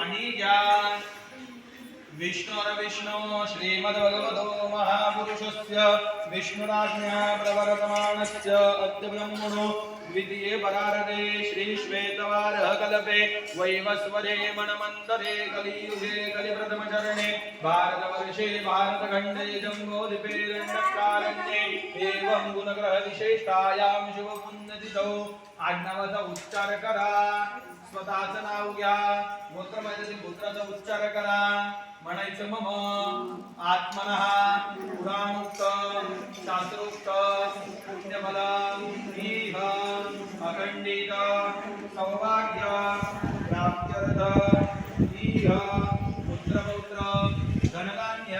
पाणी घ्या विष्णुरविष्णु श्रीमद्भगवतो महापुरुषस्य विष्णुराज्ञा प्रवर्तमानस्य अद्य ब्रह्मणो द्वितीये परारणे श्रीश्वेतवारः कल्पे वैवस्वरे मणमन्तरे कलियुगे कलिप्रथमचरणे। भारतवर्षे भारतखण्डे जम्बोद्वीपे दण्डकारण्ये एवं गुणग्रहविशेषायां शुभपुण्यतिथौ आडनावाचा उच्चार करा स्वतःचं नाव घ्या गोत्रमातेतील पुत्राचा उच्चार करा म्हणायचं मम आत्मनः पुराणोक्त शास्त्रोक्त पुण्यफल इह अखंडित सौभाग्य प्राप्त्यर्थ इह पुत्रपौत्र धनधान्य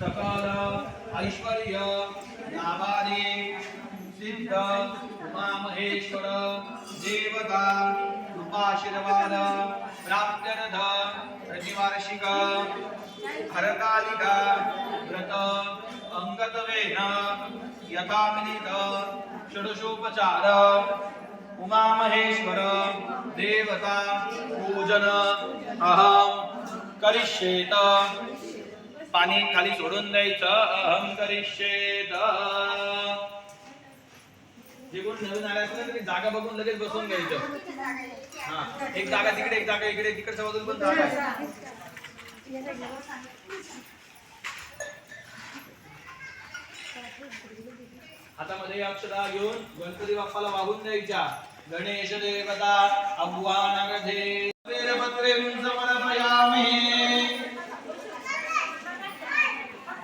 सकल ऐश्वर्य लाभादे सिद्ध उमामहेश्वर देवता कृपाशीर्वाद प्राप्त्यर्थ प्रतिवार्षिक हरतालिका व्रत अंगतवेन यथामिलित षोडशोपचार उमामहेश्वर देवता पूजन अहम करिष्येत पाणी खाली सोडून द्यायचं. अहम करिष्येत जे कोण नवीन आले ना, जागा बघून लगेच बसून घ्यायचं. हा एक जागा तिकडे एक जागा इकडे तिकडच्या बाजूला पण जागा आहे. हातामध्ये अक्षरा घेऊन गणपती बाप्पाला वाहून द्यायच्या. गणेश देवता आव्हानामध्ये वेरपत्रें समर्पयामि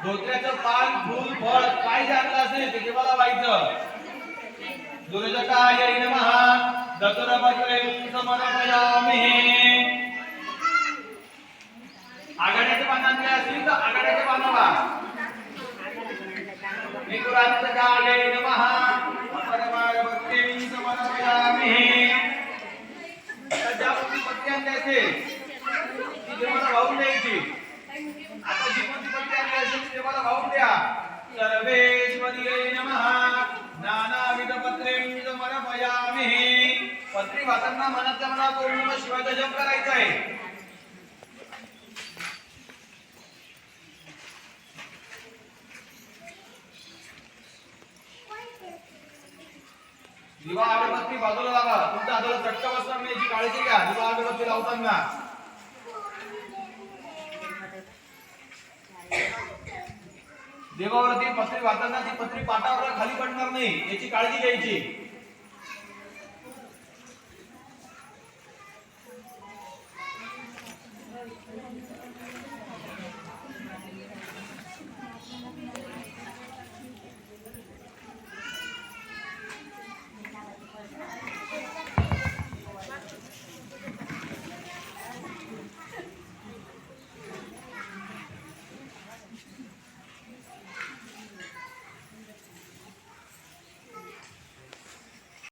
धोत्र्याचं पान फूल फळ काय जाणलं असेल ते देवाला व्हायचं दुर्जकाय नमः दतुरपत्रें समर्पयामि आघाड्याचे पान आणले असतील तर आघाड्याचे पान वा निकुरान्तकाय नमः अपरमारभक्तिं समर्पयामि आता ज्या कोणती पत्ती आणली असेल ती देवाला वाहून द्यायची. आता जी कोणती पत्ती आणली असेल ती देवाला वाहून द्या सर्वेश्वरीयै नमः। नानाविध पत्रें पत्री वाचताना मनात ओम नमः शिवायचा जप करायचा आहे दिवा अगरबत्ती बाजूला लावा तुमच्या हाताला चटका बसणार नाही जी काळजी घ्या. दिवा अगरबत्ती लावताना. देवावर ती पत्री वाचताना ती पत्री पाटावर खाली पडणार नाही याची काळजी घ्यायची.